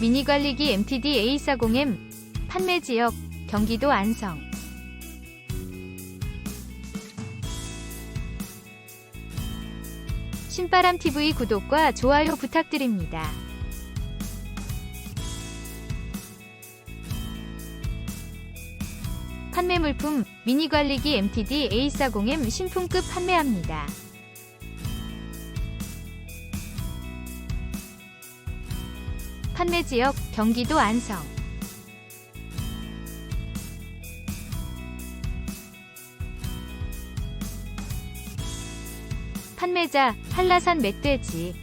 미니 관리기 MTD A40M 판매 지역 경기도 안성 신바람 TV 구독과 좋아요 부탁드립니다. MTD A40M 신품급 판매합니다. 판매 지역 경기도 안성 판매자 한라산 멧돼지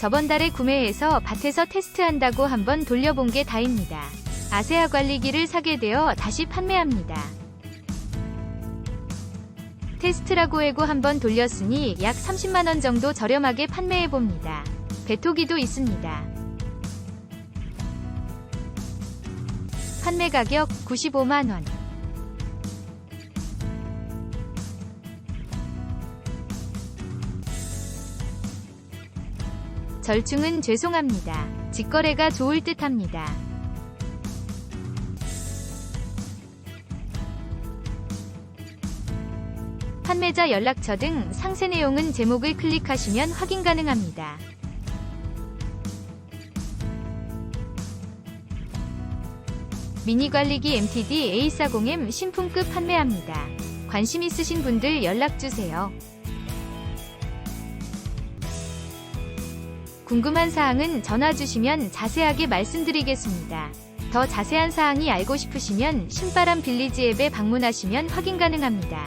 저번 달에 구매해서 밭에서 테스트한다고 한번 돌려본 게 다입니다. 아세아 관리기를 사게 되어 다시 판매합니다. 테스트라고 해고 한번 돌렸으니 약 30만원 정도 저렴하게 판매해봅니다. 배토기도 있습니다. 판매 가격 95만원. 절충은 죄송합니다. 직거래가 좋을 듯 합니다. 판매자 연락처 등 상세 내용은 제목을 클릭하시면 확인 가능합니다. 미니 관리기 MTD A40M 신품급 판매합니다. 관심 있으신 분들 연락주세요. 궁금한 사항은 전화 주시면 자세하게 말씀드리겠습니다. 더 자세한 사항이 알고 싶으시면 신바람 빌리지 앱에 방문하시면 확인 가능합니다.